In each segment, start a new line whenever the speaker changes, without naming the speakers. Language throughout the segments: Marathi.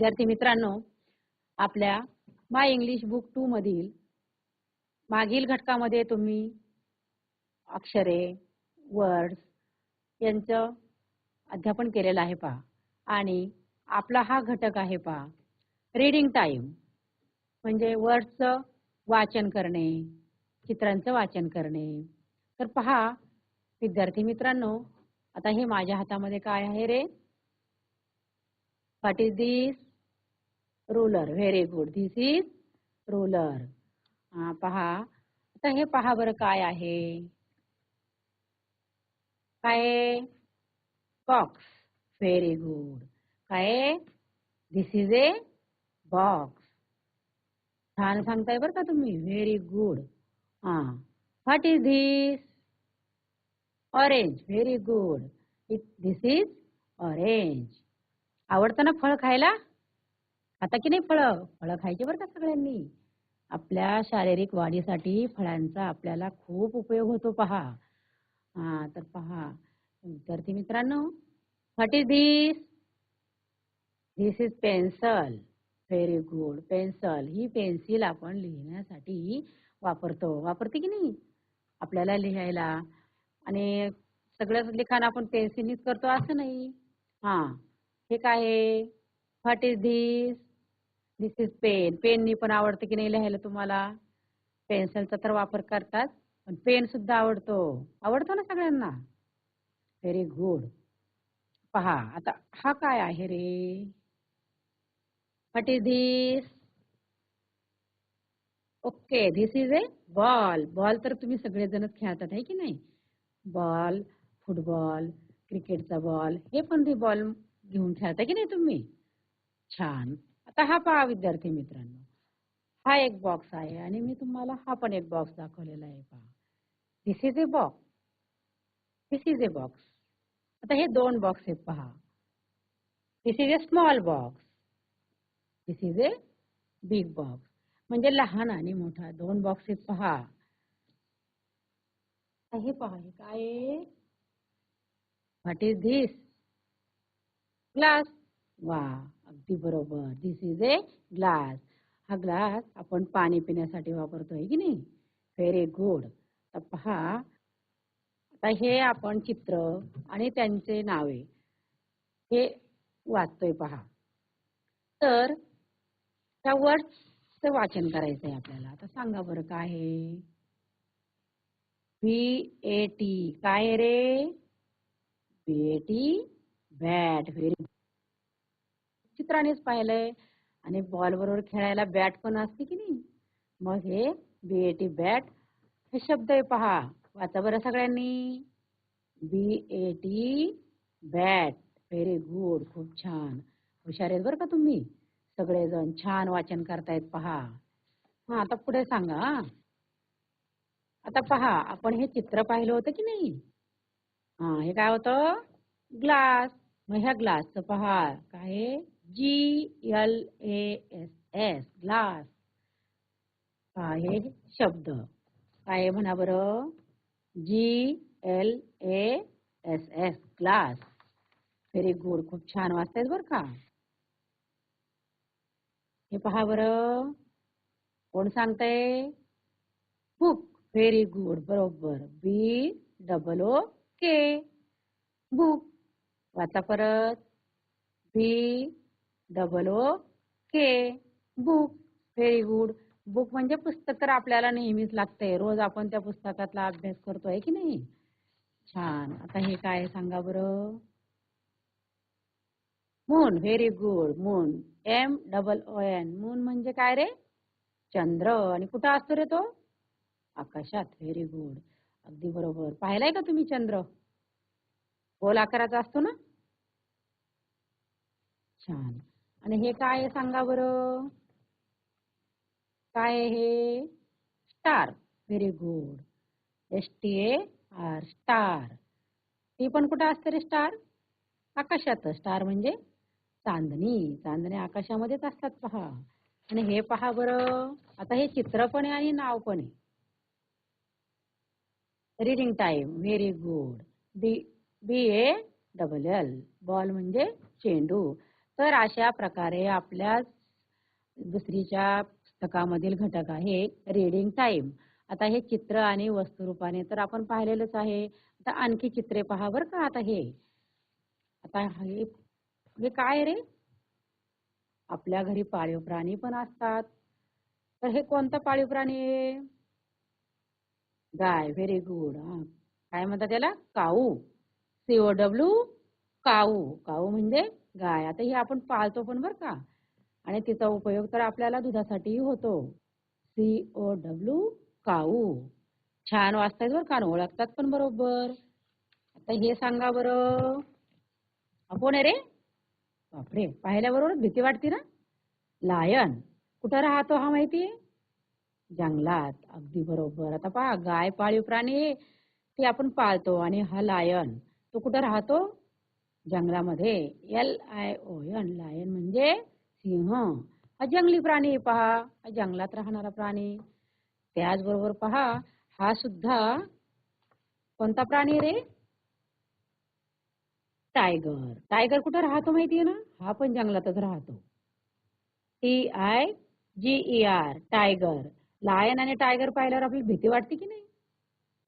विद्यार्थी मित्रांनो आपल्या माय इंग्लिश बुक टू मधील मागील घटकामध्ये तुम्ही अक्षरे वर्ड्स यांचं अध्यापन केलेलं आहे पहा. आणि आपला हा घटक आहे पहा. रीडिंग टाईम म्हणजे वर्ड्सचं वाचन करणे चित्रांचं वाचन करणे. तर पहा विद्यार्थी मित्रांनो आता हे माझ्या हातामध्ये काय आहे रे? What is this ruler very good this is ruler हा पहा. आता हे पहा बरं काय आहे. काय बॉक्स व्हेरी गुड काय दिस इज ए बॉक्स छान सांगताय बरं का तुम्ही. व्हेरी गुड हा. What is this orange very good it this is orange आवडतं ना फळ खायला? खाता की नाही फळं? फळं खायची बरं का सगळ्यांनी? आपल्या शारीरिक वाढीसाठी फळांचा आपल्याला खूप उपयोग होतो पहा. हा तर पहा. विद्यार्थी मित्रांनो what is this this is pencil very good pencil he pencil आपण लिहिण्यासाठी वापरतो. वापरते की नाही? आपल्याला लिहायला. आणि सगळं लिखाण आपण पेन्सिलनीच करतो असं नाही. हा. हे काय आहे? What is this this is pen पेननी पण आवडतं की नाही लिहायला तुम्हाला? पेन्सिलचा तर वापर करतात. पण पेन सुद्धा आवडतो. आवडतो ना सगळ्यांना? व्हेरी गुड पहा आता हा काय आहे रे? What is this okay this is a ball ball तर तुम्ही सगळेजणच खेळतात आहे की नाही? बॉल फुटबॉल क्रिकेटचा बॉल हे पण ते बॉल घेऊन खेळता की नाही तुम्ही? छान. आता हा पहा विद्यार्थी मित्रांनो. हा एक बॉक्स आहे आणि मी तुम्हाला हा पण एक बॉक्स दाखवलेला आहे पहा. This is a box this is a box आता हे दोन बॉक्स आहेत पहा. This is a small box this is a big box म्हणजे लहान आणि मोठा. दोन बॉक्स आहेत पहा. हे पहा हे काय व्हॉट इज धिस ग्लास वा अगदी बरोबर. दिस इज ए ग्लास हा ग्लास आपण पाणी पिण्यासाठी वापरतोय की नाही? व्हेरी गुड तर पहा. आता हे आपण चित्र आणि त्यांचे नावे हे वाचतोय पहा. तर त्या वर्ड्सचं वाचन करायचं आहे आपल्याला. आता सांगा बरं काय आहे? व्ही ए टी काय रे? B A T bat very चित्रानेच पाहिलंय. आणि बॉल बरोबर खेळायला बॅट पण असते की नाही? मग हे बी ए टी बॅट हे शब्द आहे पहा. वाचा बरं सगळ्यांनी. B A T bat very good खूप छान. हुशार आहेत बरं का तुम्ही? सगळेजण छान वाचन करतायत पहा. हा आता पुढे सांगा आता पहा आपण हे चित्र पाहिलं होतं की नाही? हा हे काय होतं? ग्लास. मग ह्या ग्लासचं पहा. काय G L A S S glass काय हे शब्द. काय म्हणा बरं G L A S S glass very good खूप छान वाचतायत बरं का? हे पहा बरं. कोण सांगताय? बुक व्हेरी गुड बरोबर. बी डबल ओ के बुक वाचा परत. B double O K book very good book म्हणजे पुस्तक तर आपल्याला नेहमीच लागतंय. रोज आपण त्या पुस्तकातला अभ्यास करतोय की नाही? छान. आता हे काय सांगा बरं. Moon very good moon M double O N moon म्हणजे काय रे? चंद्र. आणि कुठं असतो रे तो? आकाशात. व्हेरी गुड अगदी बरोबर. पाहिलाय का तुम्ही चंद्र? गोल आकाराचा असतो ना? छान. आणि हे काय आहे सांगा बरं? काय आहे हे? Star. Very good S T A R star. ती पण कुठं असते रे स्टार? आकाशात. स्टार म्हणजे चांदणी. चांदणी आकाशामध्येच असतात पहा. आणि हे पहा बरं. आता हे चित्र पण आहे आणि नाव पण आहे. Reading time very good B B A double L ball म्हणजे चेंडू. तर अशा प्रकारे आपल्या दुसरीच्या पुस्तकामधील घटक आहे रीडिंग टाइम आता हे चित्र आणि वस्तुरूपाने तर आपण पाहिलेलंच आहे. आता आणखी चित्रे पहा बर का आता हे. आता हे हे काय रे? आपल्या घरी पाळीव प्राणी पण असतात. तर हे कोणता पाळीव प्राणी आहे? गाय व्हेरी गुड हा. काय म्हणतात त्याला? काऊ. सीओ डब्ल्यू काऊ. काऊ म्हणजे? गाय. आता हे आपण पाळतो पण बरं का. आणि तिचा उपयोग तर आपल्याला दुधासाठीही होतो. C O W cow. छान वाचतायत बरं का ओळखतात पण बरोबर. आता हे सांगा बरं. आपण आहे रे? बापरे पाहिल्याबरोबर भीती वाटते ना? लायन. कुठं राहतो हा माहिती? जंगलात. अगदी बरोबर. आता पहा गाय पाळीव प्राणी ते आपण पाळतो. आणि हा लायन. तो कुठं राहतो? जंगलामध्ये. L I O N lion म्हणजे सिंह. हा जंगली प्राणी आहे पहा. हा जंगलात राहणारा प्राणी. त्याचबरोबर पहा हा सुद्धा कोणता प्राणी रे? टायगर टायगर कुठं राहतो माहितीये ना? हा पण जंगलातच राहतो. T I G E R tiger lion आणि टायगर पाहिल्यावर आपली भीती वाटते की नाही?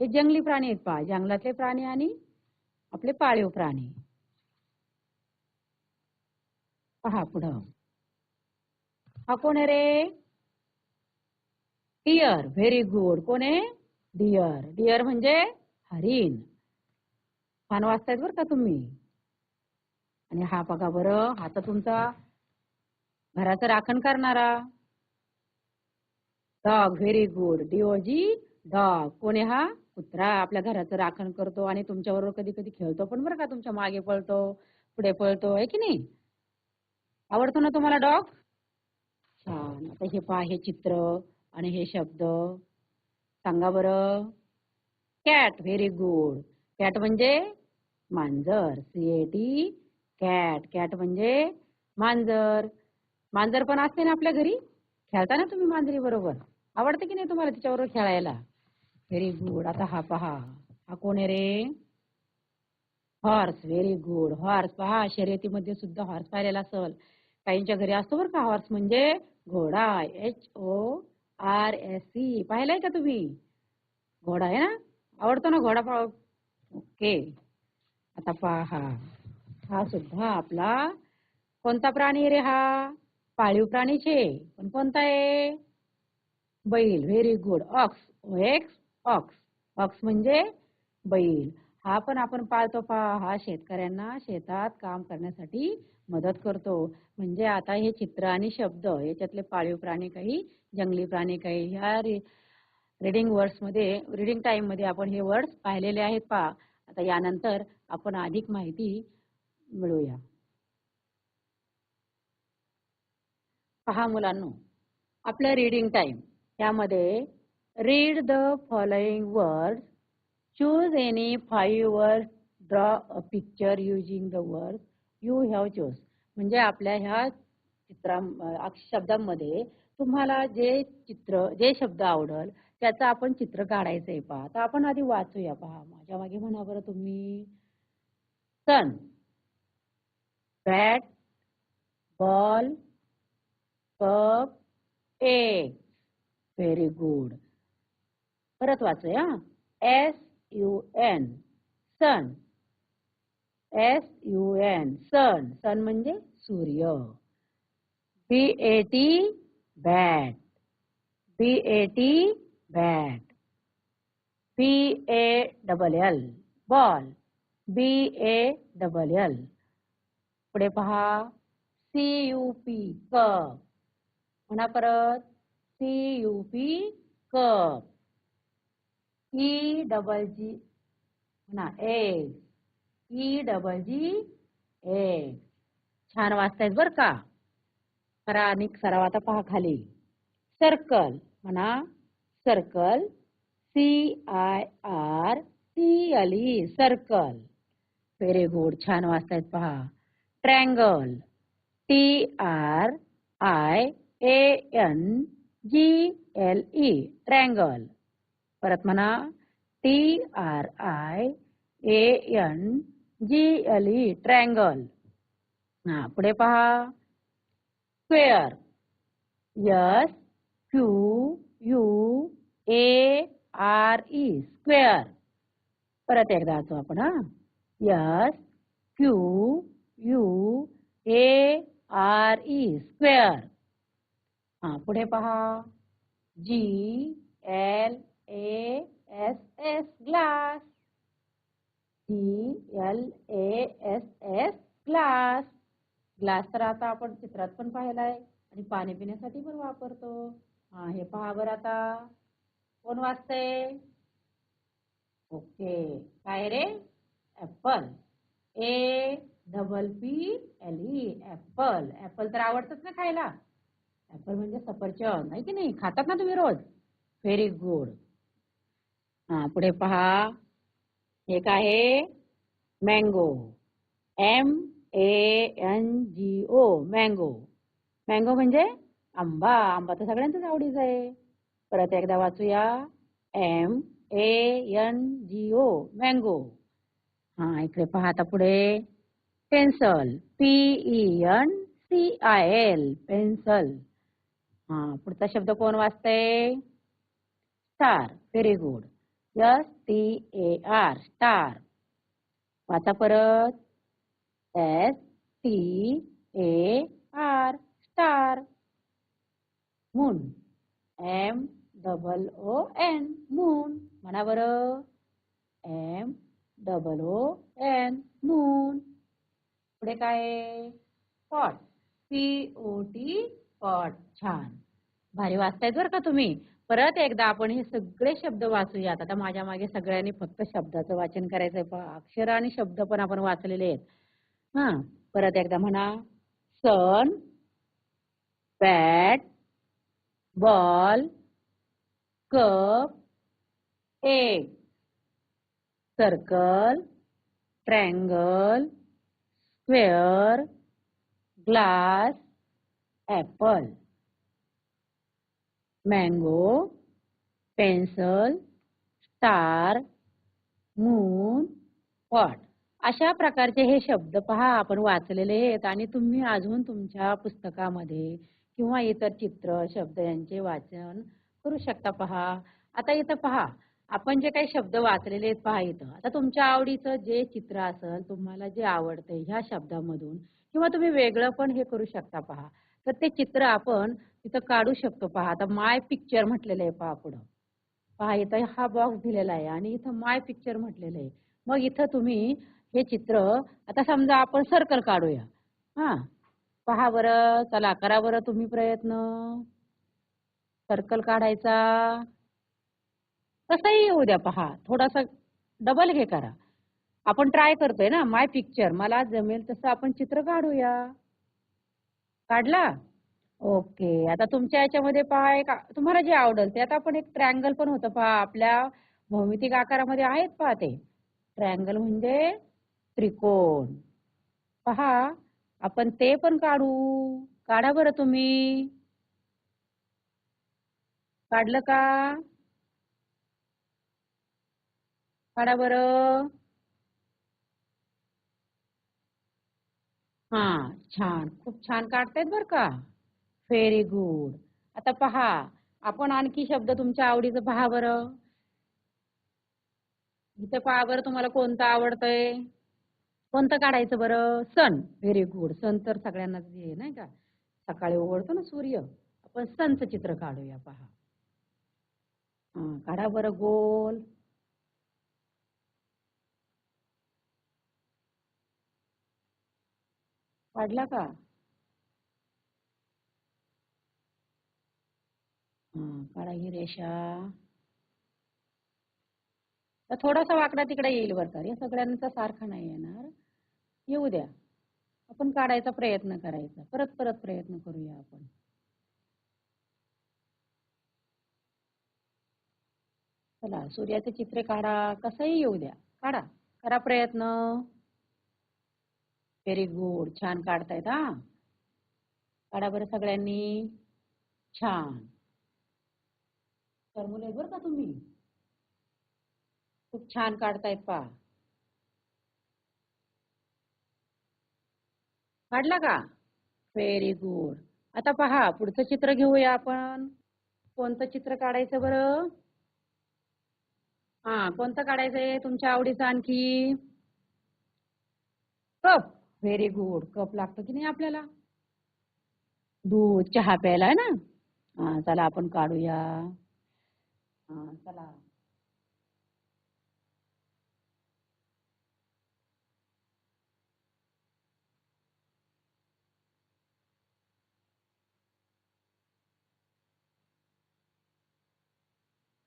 हे जंगली प्राणी आहेत पहा. जंगलातले प्राणी आणि आपले पाळीव प्राणी. पहा पुढं. हा कोण आहे रे? डिअर व्हेरी गुड कोण आहे? डिअर डिअर म्हणजे हरिण. छान वाचतायत बरं का तुम्ही? आणि हा बघा बरं हा तर तुमचा घराचं राखण करणारा. Dog very good D O G dog कोण आहे हा? कुत्रा. आपल्या घराचं राखण करतो आणि तुमच्याबरोबर कधी कधी खेळतो पण बरं का तुमच्या मागे पळतो पुढे पळतो आहे की नाही? आवडतो ना तुम्हाला डॉग? छान. आता हे पहा हे चित्र आणि हे शब्द. सांगा बरं. कॅट व्हेरी गुड कॅट म्हणजे मांजर. C A T cat cat म्हणजे मांजर. मांजर पण असते ना आपल्या घरी? खेळता ना तुम्ही मांजरी बरोबर? आवडते की नाही तुम्हाला तिच्याबरोबर खेळायला? व्हेरी गुड आता हा पहा. हा कोण आहे रे? हॉर्स व्हेरी गुड हॉर्स पहा शर्यतीमध्ये सुद्धा हॉर्स पाहिलेला असल. काहींच्या घरी असतो बरं का हॉर्स म्हणजे घोडा H O R S C पाहिलाय का तुम्ही? घोडा आहे ना? आवडतो ना घोडा पा ओके. आता पहा. हा सुद्धा आपला कोणता प्राणी रे हा? पाळीव प्राणीचे. पण कोणता आहे? बैल. Very good ox X ox ox म्हणजे बैल. हा पण आपण पाळतो पहा. हा शेतकऱ्यांना शेतात काम करण्यासाठी मदत करतो. म्हणजे आता हे चित्र आणि शब्द याच्यातले पाळीव प्राणी काही जंगली प्राणी काही ह्या रिडिंग वर्ड्समध्ये रिडिंग टाइममध्ये आपण हे वर्ड्स पाहिलेले आहेत पहा. आता यानंतर आपण अधिक माहिती मिळूया. पहा मुलांनो आपलं रीडिंग टाइम त्यामध्ये read the following word choose any five word draw a picture using the word you have choose म्हणजे आपल्या ह्या चित्रा शब्दांमध्ये तुम्हाला जे चित्र जे शब्द आवडल त्याचं आपण चित्र काढायचंय पहा. तर आपण आधी वाचूया पहा. माझ्या मागे म्हणा बरं तुम्ही. Sun bat ball cup egg very good परत वाचूया. S U N sun S U N sun sun म्हणजे सूर्य. B A T bat B A T bat B A double L ball B A double L पुढे पहा. सी यू पी कप म्हणा परत. C U P cup E double G म्हणा egg E double G A छान वाचतायत बर का? करा आणि सराव आता पहा खाली. सर्कल म्हणा. Circle C I R C L E circle very good छान वाचतायत पहा. Triangle T R I A N G L E triangle परत म्हणा. T R I A N G L E triangle हा, पुढे पहा. Square S Q U A R E square परत एकदा आपण, हा. S Q U A R E square हा, पुढे पहा. G L A S S glass G L A S S glass glass तर आता आपण चित्रात पण पाहिलाय आणि पाणी पिण्यासाठी पण वापरतो. हा हे पहा बरं आता. कोण वाचतय? ओके. काय रे? Apple A double P L E apple apple तर आवडतच ना खायला. ऍपल म्हणजे सफरचंद आहे की नाही? खातात ना तुम्ही रोज? व्हेरी गुड हा पुढे पहा. एक आहे? Mango M A N G O mango mango म्हणजे आंबा. आंबा तर सगळ्यांचाच आवडीचा आहे. परत एकदा वाचूया. M A N G O mango हा इकडे पहा आता पुढे. Pencil P E N C I L pencil हा पुढचा शब्द कोण वाचतंय? Star very good S T A R star. वाचा परत. S T A R star. Moon. M double O N moon. म्हणा बरं. M double O N moon. पुढे काय? Pot. P O T pot. छान. भारी वाचतायत बरं का तुम्ही. परत एकदा आपण हे सगळे शब्द वाचूयात. आता माझ्या मागे सगळ्यांनी फक्त शब्दाचं वाचन करायचंय. आहे अक्षर आणि शब्द पण आपण वाचलेले आहेत. हा परत एकदा म्हणा. Sun bat ball cup egg. Circle triangle square glass apple. Mango pencil star moon pot अशा प्रकारचे हे शब्द पहा आपण वाचलेले आहेत आणि तुम्ही अजून तुमच्या पुस्तकामध्ये किंवा इतर चित्र शब्द यांचे वाचन करू शकता पहा. आता इथं पहा आपण जे काही शब्द वाचलेले आहेत पहा इथं. आता तुमच्या आवडीचं जे चित्र असेल तुम्हाला जे आवडतं ह्या शब्दामधून किंवा तुम्ही वेगळं पण हे करू शकता पहा. तर ते चित्र आपण तिथं काढू शकतो. पहा आता माय पिक्चर म्हटलेलं आहे पहा पुढं. पहा इथं हा बॉक्स दिलेला आहे आणि इथं माय पिक्चर म्हटलेलं आहे. मग इथं तुम्ही हे चित्र आता समजा आपण सर्कल काढूया. हा. पहा बरं चला करा बरं तुम्ही प्रयत्न. सर्कल काढायचा. कसंही येऊ द्या पहा. थोडासा डबल हे करा. आपण ट्राय करतोय ना माय पिक्चर मला जमेल तसं आपण चित्र काढूया. काढला? ओके. आता तुमच्या याच्यामध्ये पहा एक तुम्हाला जे आवडेल ते. आता आपण एक ट्रँगल पण होतं पहा. आपल्या भौमितिक आकारामध्ये आहेत पहा ते. ट्रँगल म्हणजे त्रिकोण. पहा आपण ते पण काढू. काढा बरं तुम्ही. काढलं का? काढा बरं. हा छान. खूप छान काढतायत बर का. व्हेरी गुड आता पहा आपण आणखी शब्द तुमच्या आवडीचं पहा बरं. इथे पहा बरं तुम्हाला कोणतं आवडतंय. कोणतं काढायचं बरं? सन. व्हेरी गुड सन तर सगळ्यांनाच हे नाही का? सकाळी उघडतो ना सूर्य. आपण सनचं चित्र काढूया पहा. काढा बरं गोल. काढला का? काढा ही रेषा. तर थोडासा वाकडा तिकडे येईल बरं या सगळ्यांचा सारखा नाही येणार. येऊ द्या. आपण काढायचा प्रयत्न करायचा. परत परत प्रयत्न करूया आपण. चला सूर्याचे चित्र काढा. कसंही येऊ द्या. काढा. करा प्रयत्न. व्हेरी गुड छान काढतायत हा. काढा बरं सगळ्यांनी. छान. तर मुले बरं का तुम्ही? खूप छान काढतायत पा काढला का? व्हेरी गुड आता पहा पुढचं चित्र घेऊया आपण. कोणतं चित्र काढायचं बरं? हा कोणतं काढायचंय तुमच्या आवडीचं आणखी? कप व्हेरी गुड कप लागतो की नाही आपल्याला? दूध चहा प्यायला आहे ना? हा चला आपण काढूया. हा चला.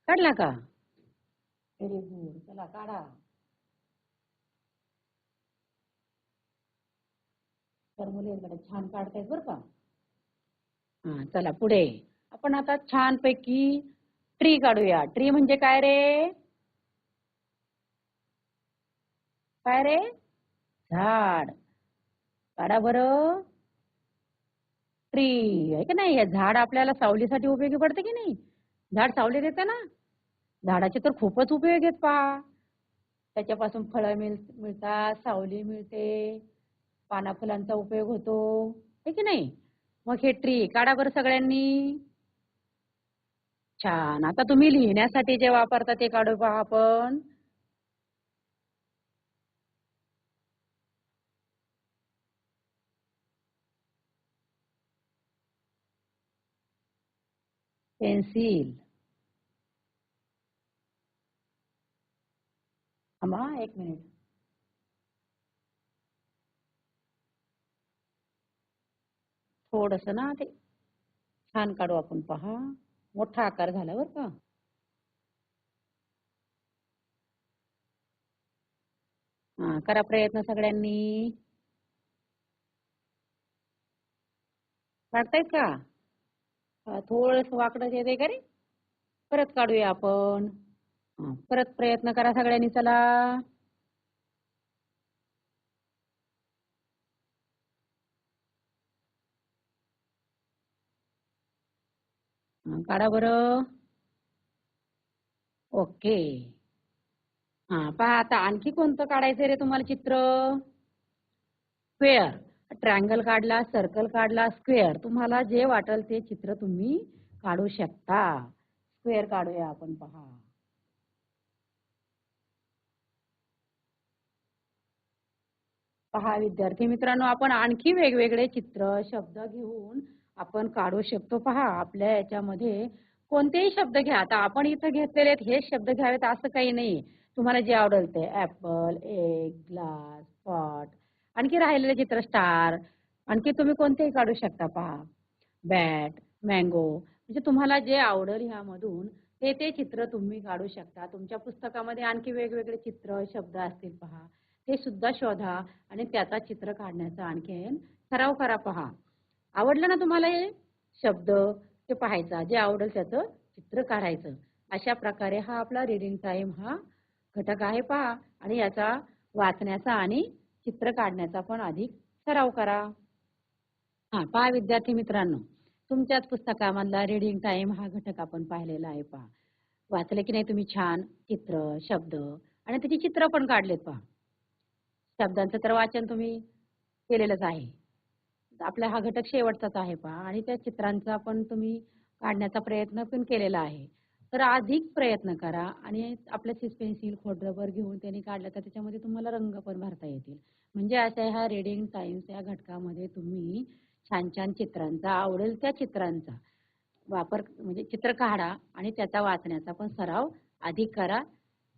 काढला का? व्हेरी गुड चला काढा. तर मुलींकडे छान काढतायत बरं का? हा चला पुढे. आपण आता छान पैकी ट्री काढूया. ट्री म्हणजे काय रे? काय रे? झाड. काढा बरं. ट्री आहे का नाही? हे झाड आपल्याला सावलीसाठी उपयोगी पडते की नाही? झाड सावली देते ना? झाडाचे तर खूपच उपयोग आहेत पहा. त्याच्यापासून फळं मिळ मिळतात सावली मिळते. पाना फुलांचा उपयोग होतो. आहे की नाही? मग हे ट्री काढा बरं सगळ्यांनी. छान. आता तुम्ही लिहिण्यासाठी जे वापरता ते काढू पहा आपण. पेन्सिल. थांबा हा, एक मिनिट. थोडस ना ते छान काढू आपण. पहा मोठा आकार झाला बरं का. हा करा प्रयत्न सगळ्यांनी. काढतायत का? थोडस वाकडं येते का रे परत काढूया आपण. परत प्रयत्न करा सगळ्यांनी चला. काढा बरं. ओके. हा पहा आता आणखी कोणतं काढायचं रे तुम्हाला चित्र? स्क्वेअर. ट्रँगल काढला सर्कल काढला स्क्वेअर. तुम्हाला जे वाटेल ते चित्र तुम्ही काढू शकता. स्क्वेअर काढूया आपण पहा. पहा विद्यार्थी मित्रांनो आपण आणखी वेगवेगळे चित्र शब्द घेऊन आपण काढू शकतो. पहा आपल्या याच्यामध्ये कोणतेही शब्द घ्या. आता आपण इथं घेतलेले आहेत हेच शब्द घ्यावेत असं काही नाही तुम्हाला जे आवडेल ते. ऍपल एग ग्लास पॉट आणखी राहिलेले चित्र स्टार आणखी तुम्ही कोणतेही काढू शकता पहा. बॅट मँगो म्हणजे तुम्हाला जे आवडेल ह्यामधून ते ते चित्र तुम्ही काढू शकता. तुमच्या पुस्तकामध्ये आणखी वेगवेगळे चित्र शब्द असतील पहा. ते सुद्धा शोधा आणि त्याचा चित्र काढण्याचा आणखीन सराव करा पहा. आवडलं ना तुम्हाला हे? शब्द ते पाहायचा जे आवडेल त्याचं चित्र काढायचं. अशा प्रकारे हा आपला रिडिंग टाइम हा घटक आहे पहा. आणि याचा वाचण्याचा आणि चित्र काढण्याचा पण अधिक सराव करा. हा पहा विद्यार्थी मित्रांनो. तुमच्याच पुस्तकामधला रिडिंग टाइम हा घटक आपण पाहिलेला आहे पहा. वाचले की नाही तुम्ही छान चित्र शब्द आणि त्याची चित्र पण काढलेत पहा. शब्दांचं तर वाचन तुम्ही केलेलंच आहे. आपला हा घटक शेवटचाच आहे पहा. आणि त्या चित्रांचा पण तुम्ही काढण्याचा प्रयत्न पण केलेला आहे. तर अधिक प्रयत्न करा आणि आपलं सिस पेन्सिल खोडरबर घेऊन त्यांनी काढलं तर त्याच्यामध्ये तुम्हाला रंग पण भरता येतील. म्हणजे अशा ह्या रीडिंग सायन्स या घटकामध्ये तुम्ही छान छान चित्रांचा आवडेल त्या चित्रांचा वापर म्हणजे चित्र काढा आणि त्याचा वाचण्याचा पण सराव अधिक करा.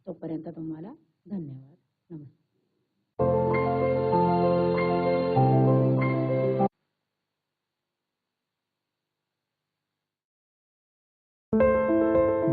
तोपर्यंत तुम्हाला धन्यवाद. नमस्कार.